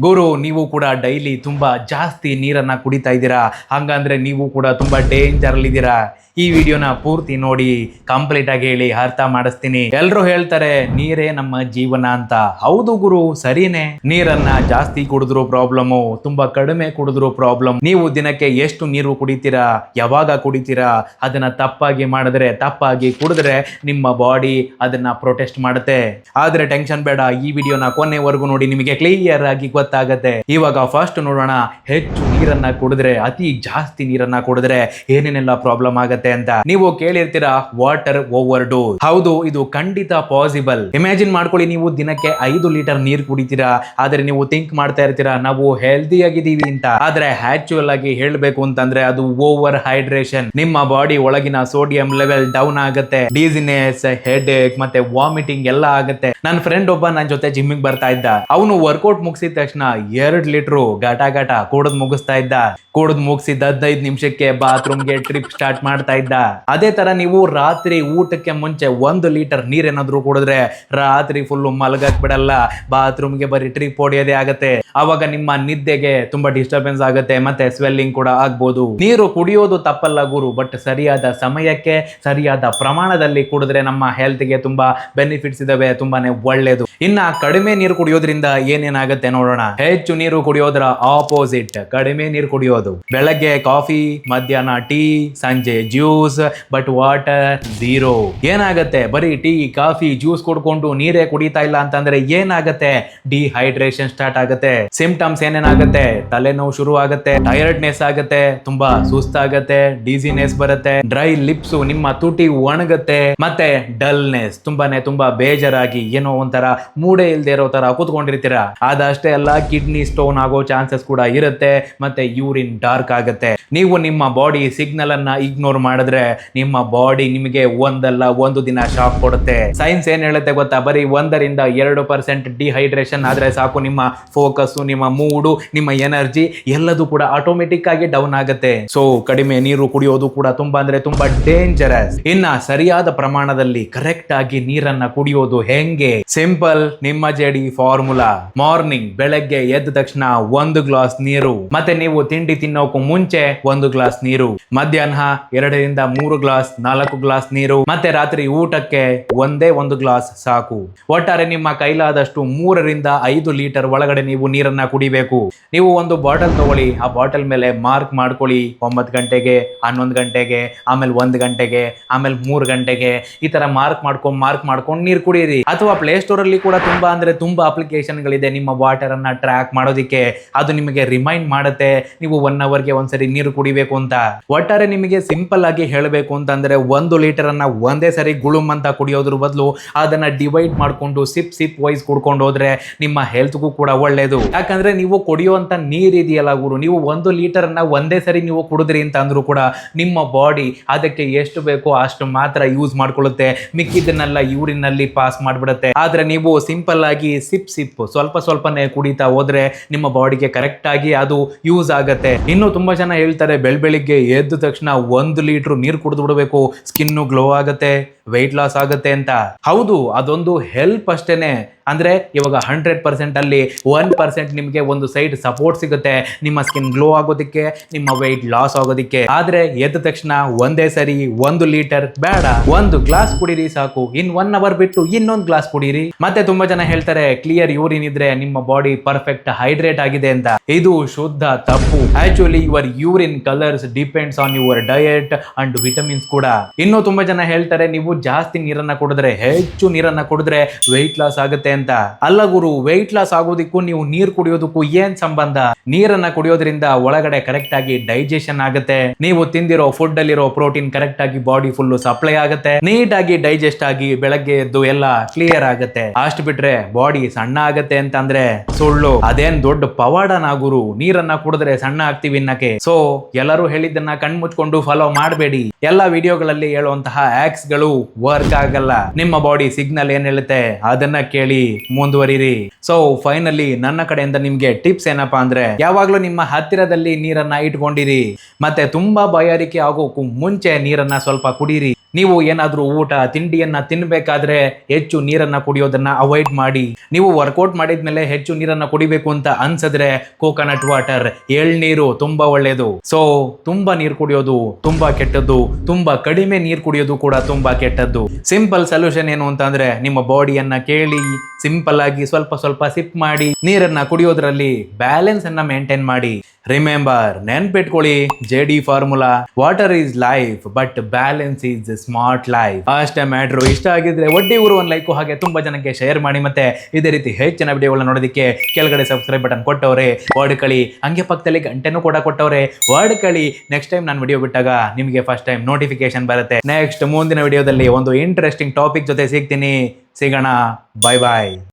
ಗುರು, ನೀವು ಕೂಡ ಡೈಲಿ ತುಂಬಾ ಜಾಸ್ತಿ ನೀರನ್ನ ಕುಡಿತಾ ಇದ್ದೀರಾ? ಹಂಗಂದ್ರೆ ನೀವು ಕೂಡ ತುಂಬಾ ಡೇಂಜರ್ ಇದ್ದೀರಾ? ಈ ವಿಡಿಯೋನ ಪೂರ್ತಿ ನೋಡಿ ಕಂಪ್ಲೀಟ್ ಆಗಿ ಹೇಳಿ, ಅರ್ಥ ಮಾಡಿಸ್ತೀನಿ. ಎಲ್ಲರೂ ಹೇಳ್ತಾರೆ, ನೀರೇ ನಮ್ಮ ಜೀವನ ಅಂತ. ಹೌದು ಗುರು, ಸರಿನೇ. ನೀರನ್ನ ಜಾಸ್ತಿ ಕುಡಿದ್ರು ಪ್ರಾಬ್ಲಮ್ ತುಂಬಾ ಕಡಿಮೆ ಕುಡಿದ್ರು ಪ್ರಾಬ್ಲಮ್ ನೀವು ದಿನಕ್ಕೆ ಎಷ್ಟು ನೀರು ಕುಡಿತೀರಾ? ಯಾವಾಗ ಕುಡಿತೀರಾ? ಅದನ್ನ ತಪ್ಪಾಗಿ ಮಾಡಿದ್ರೆ, ತಪ್ಪಾಗಿ ಕುಡಿದ್ರೆ ನಿಮ್ಮ ಬಾಡಿ ಅದನ್ನ ಪ್ರೊಟೆಸ್ಟ್ ಮಾಡುತ್ತೆ. ಆದ್ರೆ ಟೆನ್ಷನ್ ಬೇಡ, ಈ ವಿಡಿಯೋನ ಕೊನೆವರೆಗೂ ನೋಡಿ, ನಿಮಗೆ ಕ್ಲಿಯರ್ ಆಗಿ ಗೊತ್ತಾಗತ್ತೆ ಇವಾಗ ಫಸ್ಟ್ ನೋಡೋಣ ಹೆಚ್ಚು ನೀರನ್ನ ಕುಡಿದ್ರೆ, ಅತಿ ಜಾಸ್ತಿ ನೀರನ್ನ ಕುಡಿದ್ರೆ ಏನೇನೆಲ್ಲ ಪ್ರಾಬ್ಲಮ್ ಆಗತ್ತೆ ಅಂತ ನೀವು ಕೇಳಿರ್ತೀರಾ ವಾಟರ್ ಓವರ್ ಡೋಸ್ ಹೌದು, ಇದು ಖಂಡಿತ ಪಾಸಿಬಲ್ ಇಮ್ಯಾಜಿನ್ ಮಾಡ್ಕೊಳ್ಳಿ, ನೀವು ದಿನಕ್ಕೆ ಐದು ಲೀಟರ್ ನೀರು ಕುಡಿತೀರಾ, ಆದ್ರೆ ನೀವು ಥಿಂಕ್ ಮಾಡ್ತಾ ಇರ್ತೀರಾ, ನಾವು ಹೆಲ್ದಿ ಆಗಿದ್ದೀವಿ ಅಂತ. ಆದ್ರೆ ಆಕ್ಚುಯಲ್ ಆಗಿ ಹೇಳ್ಬೇಕು ಅಂತಂದ್ರೆ ಅದು ಓವರ್ ಹೈಡ್ರೇಷನ್ ನಿಮ್ಮ ಬಾಡಿ ಒಳಗಿನ ಸೋಡಿಯಂ ಲೆವೆಲ್ ಡೌನ್ ಆಗುತ್ತೆ. ಡೀಸಿನೆಸ್ ಹೆಡ್ ಏಕ್ ಮತ್ತೆ ವಾಮಿಟಿಂಗ್ ಎಲ್ಲ ಆಗುತ್ತೆ. ನನ್ನ ಫ್ರೆಂಡ್ ಒಬ್ಬ ನನ್ನ ಜೊತೆ ಜಿಮ್ಮಿಗೆ ಬರ್ತಾ ಇದ್ದ. ಅವನು ವರ್ಕೌಟ್ ಮುಗಿಸಿದ ತಕ್ಷಣ ಎರಡ್ ಲೀಟ್ರು ಗಾಟ ಗಾಟ ಕೂಡದ್ ಮುಗಿಸ್ತಾ ಇದ್ದ. ಕೂಡದ್ ಮುಗಿಸಿದ ಹದಿನೈದು ನಿಮಿಷಕ್ಕೆ ಬಾತ್ರೂಮ್ಗೆ ಟ್ರಿಪ್ ಸ್ಟಾರ್ಟ್ ಮಾಡ್ತಾ ಇದ್ದ. ಅದೇ ತರ ನೀವು ರಾತ್ರಿ ಊಟಕ್ಕೆ ಮುಂಚೆ ಒಂದು ಲೀಟರ್ ನೀರೇನಾದ್ರೂ ಕುಡಿದ್ರೆ ರಾತ್ರಿ ಫುಲ್ ಮಲಗಕ್ ಬಿಡಲ್ಲ. ಬಾತ್ರೂಮ್ಗೆ ಬರೀ ಟ್ರಿಪ್ ಹೊಡೆಯೋದೇ ಆಗತ್ತೆ. ಅವಾಗ ನಿಮ್ಮ ನಿದ್ದೆಗೆ ತುಂಬಾ ಡಿಸ್ಟರ್ಬೆನ್ಸ್ ಆಗುತ್ತೆ, ಮತ್ತೆ ಸ್ವೆಲ್ಲಿಂಗ್ ಕೂಡ ಆಗ್ಬೋದು. ನೀರು ಕುಡಿಯೋದು ತಪ್ಪಲ್ಲ ಗುರು ಬಟ್ ಸರಿಯಾದ ಸಮಯಕ್ಕೆ, ಸರಿಯಾದ ಪ್ರಮಾಣದಲ್ಲಿ ಕುಡಿದ್ರೆ ನಮ್ಮ ಹೆಲ್ತ್ಗೆ ತುಂಬಾ ಬೆನಿಫಿಟ್ಸ್ ಇದಾವೆ, ತುಂಬಾನೇ ಒಳ್ಳೇದು. ಇನ್ನ ಕಡಿಮೆ ನೀರು ಕುಡಿಯೋದ್ರಿಂದ ಏನೇನಾಗುತ್ತೆ ನೋಡೋಣ. ಹೆಚ್ಚು ನೀರು ಕುಡಿಯೋದ್ರ? ಆಪೋಸಿಟ್ ಕಡಿಮೆ ನೀರು ಕುಡಿಯೋದು. ಬೆಳಗ್ಗೆ ಕಾಫಿ, ಮಧ್ಯಾಹ್ನ ಟೀ, ಸಂಜೆ ಜ್ಯೂಸ್ ಬಟ್ ವಾಟರ್ ಝೀರೋ ಏನಾಗತ್ತೆ? ಬರೀ ಟೀ, ಕಾಫಿ, ಜ್ಯೂಸ್ ಕುಡ್ಕೊಂಡು ನೀರೇ ಕುಡಿತಾ ಇಲ್ಲ ಅಂತಂದ್ರೆ ಏನಾಗತ್ತೆ? ಡಿಹೈಡ್ರೇಷನ್ ಸ್ಟಾರ್ಟ್ ಆಗುತ್ತೆ. ಸಿಂಪ್ಟಮ್ಸ್ ಏನೇನಾಗತ್ತೆ? ತಲೆನೋವು ಶುರು ಆಗುತ್ತೆ. ಟೈರ್ಡ್ನೆಸ್ ಆಗುತ್ತೆ. ತುಂಬಾ ಸುಸ್ತಾಗತ್ತೆ. ಡಿಸಿನೆಸ್ ಬರುತ್ತೆ. ಡ್ರೈ ಲಿಪ್ಸ್ ನಿಮ್ಮ ತುಟಿ ಒಣಗತ್ತೆ. ಮತ್ತೆ ಡಲ್ನೆಸ್ ತುಂಬಾನೇ ತುಂಬಾ ಬೇಜಾರಾಗಿ ಏನೋ ಒಂಥರ ಮೂಡೆ ಇಲ್ದೇ ಇರೋ ತರ ಕೂತ್ಕೊಂಡಿರ್ತೀರಾ? ಅದಷ್ಟೇ ಅಲ್ಲ ಕಿಡ್ನಿ ಸ್ಟೋನ್ ಆಗೋ ಚಾನ್ಸಸ್ ಕೂಡ ಇರುತ್ತೆ ಮತ್ತೆ ಯೂರಿನ್ ಡಾರ್ಕ್ ಆಗುತ್ತೆ. ನೀವು ನಿಮ್ಮ ಬಾಡಿ ಸಿಗ್ನಲ್ ಅನ್ನ ಇಗ್ನೋರ್ ಮಾಡಿದ್ರೆ ನಿಮ್ಮ ಬಾಡಿ ನಿಮಗೆ ಒಂದಲ್ಲ, ಒಂದು ದಿನ ಶಾಕ್ ಕೊಡುತ್ತೆ. ಸೈನ್ಸ್ ಏನ್ ಹೇಳುತ್ತೆ ಗೊತ್ತಾ? ಬರೀ ಒಂದರಿಂದ ಎರಡು ಪರ್ಸೆಂಟ್ ಡಿಹೈಡ್ರೇಷನ್ ಆದ್ರೆ ಸಾಕು. ನಿಮ್ಮ ಫೋಕಸ್ ನಿಮ್ಮ ಮೂಡು ನಿಮ್ಮ ಎನರ್ಜಿ ಎಲ್ಲದೂ ಕೂಡ ಆಟೋಮೆಟಿಕ್ ಆಗಿ ಡೌನ್ ಆಗುತ್ತೆ. ಸೊ ಕಡಿಮೆ ನೀರು ಕುಡಿಯೋದು ಕೂಡ ತುಂಬಾ ಅಂದ್ರೆ ತುಂಬಾ ಡೇಂಜರಸ್ ಇನ್ನ ಸರಿಯಾದ ಪ್ರಮಾಣದಲ್ಲಿ ಕರೆಕ್ಟ್ ಆಗಿ ನೀರನ್ನ ಕುಡಿಯೋದು ಹೆಂಗೆ? ಸಿಂಪಲ್ ನಿಮ್ಮ ಜಡಿ ಫಾರ್ಮುಲಾ ಮಾರ್ನಿಂಗ್ ಬೆಳಗ್ಗೆ ಎದ್ದ ತಕ್ಷಣ ಒಂದು ಗ್ಲಾಸ್ ನೀರು. ಮತ್ತೆ ನೀವು ತಿಂಡಿ ತಿನ್ನೋಕು ಮುಂಚೆ ಒಂದು ಗ್ಲಾಸ್ ನೀರು. ಮಧ್ಯಾಹ್ನ ಎರಡರಿಂದ ಮೂರು ಗ್ಲಾಸ್, ನಾಲ್ಕು ಗ್ಲಾಸ್ ನೀರು. ಮತ್ತೆ ರಾತ್ರಿ ಊಟಕ್ಕೆ ಒಂದೇ ಒಂದು ಗ್ಲಾಸ್ ಸಾಕು. ಒಟ್ಟಾರೆ ನಿಮ್ಮ ಕೈಲಾದಷ್ಟು ಮೂರರಿಂದ ಐದು ಲೀಟರ್ ಒಳಗಡೆ ನೀವು ನೀರನ್ನ ಕುಡಿಬೇಕು. ನೀವು ಒಂದು ಬಾಟಲ್ ತಗೊಳ್ಳಿ. ಆ ಬಾಟಲ್ ಮೇಲೆ ಮಾರ್ಕ್ ಮಾಡ್ಕೊಳ್ಳಿ. ಒಂಬತ್ತು ಗಂಟೆಗೆ, ಹನ್ನೊಂದು ಗಂಟೆಗೆ, ಆಮೇಲೆ ಒಂದು ಗಂಟೆಗೆ, ಆಮೇಲೆ ಮೂರು ಗಂಟೆಗೆ. ಈ ತರ ಮಾರ್ಕ್ ಮಾಡ್ಕೊಂಡು ಮಾರ್ಕ್ ಮಾಡ್ಕೊಂಡು ನೀರು ಕುಡಿಯಿರಿ. ಅಥವಾ ಪ್ಲೇಸ್ಟೋರ್ ಅಲ್ಲಿ ಕೂಡ ತುಂಬಾ ಅಂದ್ರೆ ತುಂಬಾ ಅಪ್ಲಿಕೇಶನ್ ಗಳಿದೆ ನಿಮ್ಮ ವಾಟರ್ ಅನ್ನ ಟ್ರ್ಯಾಕ್ ಮಾಡೋದಿಕ್ಕೆ. ಅದು ನಿಮಗೆ ರಿಮೈಂಡ್ ಮಾಡುತ್ತೆ. ನೀವು ಒನ್ ಅವರ್ಗೆ ಒಂದ್ಸರಿ ನೀರು ಕುಡಿಬೇಕು ಅಂತ. ಒಟ್ಟಾರೆ ನಿಮಗೆ ಸಿಂಪಲ್ ಆಗಿ ಹೇಳಬೇಕು ಅಂತಂದ್ರೆ ಒಂದು ಲೀಟರ್ ಅನ್ನ ಒಂದೇ ಸರಿ ಗುಳುಮ್ ಅಂತ ಕುಡಿಯೋದ್ರ ಬದಲು ಅದನ್ನ ಡಿವೈಡ್ ಮಾಡ್ಕೊಂಡು ಸಿಪ್ ಸಿಪ್ ವೈಸ್ ಕುಡ್ಕೊಂಡು ಹೋದ್ರೆ ನಿಮ್ಮ ಹೆಲ್ತ್ಗೂ ಕೂಡ ಒಳ್ಳೇದು. ಯಾಕಂದ್ರೆ ನೀವು ಕುಡಿಯುವಂತ ನೀರ್ ಇದೆಯಲ್ಲ ಗುರು, ನೀವು ಒಂದು ಲೀಟರ್ ಅನ್ನ ಒಂದೇ ಸರಿ ನೀವು ಕುಡಿದ್ರಿ ಅಂತ ಅಂದ್ರು ಕೂಡ ನಿಮ್ಮ ಬಾಡಿ ಅದಕ್ಕೆ ಎಷ್ಟು ಬೇಕೋ ಅಷ್ಟು ಮಾತ್ರ ಯೂಸ್ ಮಾಡ್ಕೊಳ್ಳುತ್ತೆ. ಮಿಕ್ಕಿದ್ದನ್ನೆಲ್ಲ ಯೂರಿನಲ್ಲಿ ಪಾಸ್ ಮಾಡ್ಬಿಡುತ್ತೆ. ಆದ್ರೆ ನೀವು ಸಿಂಪಲ್ ಆಗಿ ಸಿಪ್ ಸಿಪ್ ಸ್ವಲ್ಪ ಸ್ವಲ್ಪನೇ ಕುಡಿತಾ ಹೋದ್ರೆ ನಿಮ್ಮ ಬಾಡಿಗೆ ಕರೆಕ್ಟ್ ಆಗಿ ಅದು ಯೂಸ್ ಆಗತ್ತೆ. ಇನ್ನು ತುಂಬಾ ಜನ ಹೇಳ್ತಾರೆ ಬೆಳ್ ಬೆಳಿಗ್ಗೆ ಎದ್ದ ತಕ್ಷಣ ಒಂದು ಲೀಟ್ರ್ ನೀರು ಕುಡಿದು ಬಿಡಬೇಕು. ಸ್ಕಿನ್ನು ಗ್ಲೋ ಆಗತ್ತೆ. ವೆಯ್ಟ್ ಲಾಸ್ ಆಗುತ್ತೆ ಅಂತ. ಹೌದು, ಅದೊಂದು ಹೆಲ್ಪ್ ಅಷ್ಟೇನೆ. ಅಂದ್ರೆ ಇವಾಗ ಹಂಡ್ರೆಡ್ ಪರ್ಸೆಂಟ್ ಅಲ್ಲಿ ಒನ್ ಪರ್ಸೆಂಟ್ ನಿಮಗೆ ಒಂದು ಸೈಡ್ ಸಪೋರ್ಟ್ ಸಿಗುತ್ತೆ. ನಿಮ್ಮ ಸ್ಕಿನ್ ಗ್ಲೋ ಆಗೋದಿಕ್ಕೆ, ನಿಮ್ಮ ವೆಯ್ಟ್ ಲಾಸ್ ಆಗೋದಿಕ್ಕೆ. ಆದ್ರೆ ಎದ್ದ ತಕ್ಷಣ ಒಂದೇ ಸರಿ ಒಂದು ಲೀಟರ್ ಬೇಡ. ಒಂದು ಗ್ಲಾಸ್ ಕುಡೀರಿ ಸಾಕು. ಇನ್ ಒನ್ ಅವರ್ ಬಿಟ್ಟು ಇನ್ನೊಂದು ಗ್ಲಾಸ್ ಕುಡೀರಿ. ಮತ್ತೆ ತುಂಬಾ ಜನ ಹೇಳ್ತಾರೆ ಕ್ಲಿಯರ್ ಯೂರಿನ್ ಇದ್ರೆ ನಿಮ್ಮ ಬಾಡಿ ಪರ್ಫೆಕ್ಟ್ ಹೈಡ್ರೇಟ್ ಆಗಿದೆ ಅಂತ. ಇದು ಶುದ್ಧ ತಪ್ಪು. Actually your urine colours depends on your diet and vitamins ಕೂಡ. ಇನ್ನು ತುಂಬಾ ಜನ ಹೇಳ್ತಾರೆ, ನೀವು ಜಾಸ್ತಿ ನೀರನ್ನ ಕುಡಿದ್ರೆ, ಹೆಚ್ಚು ನೀರನ್ನ ಕುಡಿದ್ರೆ ವೆಯ್ಟ್ ಲಾಸ್ ಆಗುತ್ತೆ ಅಂತ. ಅಲ್ಲ ಗುರು ವೆಯ್ಟ್ ಲಾಸ್ ಆಗೋದಿಕ್ಕೂ ನೀವು ನೀರು ಕುಡಿಯೋದಕ್ಕೂ ಏನ್ ಸಂಬಂಧ? ನೀರನ್ನ ಕುಡಿಯೋದ್ರಿಂದ ಒಳಗಡೆ ಕರೆಕ್ಟ್ ಆಗಿ ಡೈಜೆಷನ್ ಆಗುತ್ತೆ. ನೀವು ತಿಂದಿರೋ ಫುಡ್ ಅಲ್ಲಿರೋ ಪ್ರೋಟೀನ್ ಕರೆಕ್ಟ್ ಆಗಿ ಬಾಡಿ ಫುಲ್ ಸಪ್ಲೈ ಆಗುತ್ತೆ. ನೀಟ್ ಆಗಿ ಡೈಜೆಸ್ಟ್ ಆಗಿ ಬೆಳಗ್ಗೆ ಎದ್ದು ಎಲ್ಲ ಕ್ಲಿಯರ್ ಆಗುತ್ತೆ. ಅಷ್ಟು ಬಿಟ್ರೆ ಬಾಡಿ ಸಣ್ಣ ಆಗತ್ತೆ ಅಂತಂದ್ರೆ, ಸುಳ್ಳು. ಅದೇನ್ ದೊಡ್ಡ ಪವಾಡನ ಗುರು? ನೀರನ್ನ ಕುಡಿದ್ರೆ ಸಣ್ಣ ಆಗ್ತೀವಿ ಅನ್ನಕ್ಕೆ. ಸೊ ಎಲ್ಲರೂ ಹೇಳಿದ್ದನ್ನ ಕಣ್ಮುಚ್ಕೊಂಡು ಫಾಲೋ ಮಾಡಬೇಡಿ. ಎಲ್ಲಾ ವಿಡಿಯೋಗಳಲ್ಲಿ ಹೇಳುವಂತಹ ಆಕ್ಸ್ಗಳು ವರ್ಕ್ ಆಗಲ್ಲ. ನಿಮ್ಮ ಬಾಡಿ ಸಿಗ್ನಲ್ ಏನ್ ಹೇಳುತ್ತೆ? ಅದನ್ನ ಕೇಳಿ ಮುಂದುವರಿರಿ. ಸೊ ಫೈನಲಿ ನನ್ನ ಕಡೆಯಿಂದ ನಿಮ್ಗೆ ಟಿಪ್ಸ್ ಏನಪ್ಪಾ ಅಂದ್ರೆ, ಯಾವಾಗ್ಲೂ ನಿಮ್ಮ ಹತ್ತಿರದಲ್ಲಿ ನೀರನ್ನ ಇಟ್ಕೊಂಡಿರಿ. ಮತ್ತೆ ತುಂಬಾ ಬಾಯಾರಿಕೆ ಆಗೋಕು ಮುಂಚೆ ನೀರನ್ನ ಸ್ವಲ್ಪ ಕುಡೀರಿ. ನೀವು ಏನಾದರೂ ಊಟ, ತಿಂಡಿಯನ್ನ ತಿನ್ಬೇಕಾದ್ರೆ ಹೆಚ್ಚು ನೀರನ್ನ ಕುಡಿಯೋದನ್ನ ಅವಾಯ್ಡ್ ಮಾಡಿ. ನೀವು ವರ್ಕೌಟ್ ಮಾಡಿದ್ಮೇಲೆ ಹೆಚ್ಚು ನೀರನ್ನ ಕುಡಿಬೇಕು ಅಂತ ಅನ್ಸಿದ್ರೆ ಕೋಕೋನಟ್ ವಾಟರ್ ಎಳ್ನೀರು ತುಂಬಾ ಒಳ್ಳೆಯದು ಸೊ ತುಂಬಾ ನೀರು ಕುಡಿಯೋದು ತುಂಬಾ ಕೆಟ್ಟದ್ದು. ತುಂಬಾ ಕಡಿಮೆ ನೀರು ಕುಡಿಯೋದು ಕೂಡ ತುಂಬಾ ಕೆಟ್ಟದ್ದು. ಸಿಂಪಲ್ ಸೊಲ್ಯೂಷನ್ ಏನು ಅಂತಂದ್ರೆ ನಿಮ್ಮ ಬಾಡಿಯನ್ನ ಕೇಳಿ ಸಿಂಪಲ್ ಆಗಿ ಸ್ವಲ್ಪ ಸ್ವಲ್ಪ ಸಿಪ್ ಮಾಡಿ ನೀರನ್ನ ಕುಡಿಯೋದ್ರಲ್ಲಿ ಬ್ಯಾಲೆನ್ಸ್ ಅನ್ನ ಮೇಂಟೈನ್ ಮಾಡಿ. ರಿಮೆಂಬರ್ ನೆನ್ಪಿಟ್ಕೊಳ್ಳಿ J D formula water is life but balance is smart life ಅಷ್ಟೇ ಮ್ಯಾಟ್ರು ಇಷ್ಟ ಆಗಿದ್ರೆ ಒಡ್ಡಿ ಊರು ಒಂದು ಲೈಕ್ ಹಾಗೆ ತುಂಬಾ ಜನಕ್ಕೆ ಶೇರ್ ಮಾಡಿ ಮತ್ತೆ ಇದೇ ರೀತಿ ಹೆಚ್ಚಿನ ವಿಡಿಯೋಗಳನ್ನ ನೋಡೋದಕ್ಕೆ ಕೆಳಗಡೆ ಸಬ್ಸ್ಕ್ರೈಬ್ ಬಟನ್ ಕೊಟ್ಟವ್ರೆ ಕಳಿ. ಹಂಗೆ ಪಕ್ಕದಲ್ಲಿ ಗಂಟೆನೂ ಕೂಡ ಕೊಟ್ಟವ್ರೆ ಕಳಿ. ನೆಕ್ಸ್ಟ್ ಟೈಮ್ ನಾನು ವಿಡಿಯೋ ಬಿಟ್ಟಾಗ ನಿಮಗೆ ಫಸ್ಟ್ ಟೈಮ್ ನೋಟಿಫಿಕೇಶನ್ ಬರುತ್ತೆ. ನೆಕ್ಸ್ಟ್ ಮುಂದಿನ ವಿಡಿಯೋದಲ್ಲಿ ಒಂದು ಇಂಟ್ರೆಸ್ಟಿಂಗ್ ಟಾಪಿಕ್ ಜೊತೆ ಸಿಗ್ತೀನಿ. ಸಿಗೋಣ ಬಾಯ್ ಬಾಯ್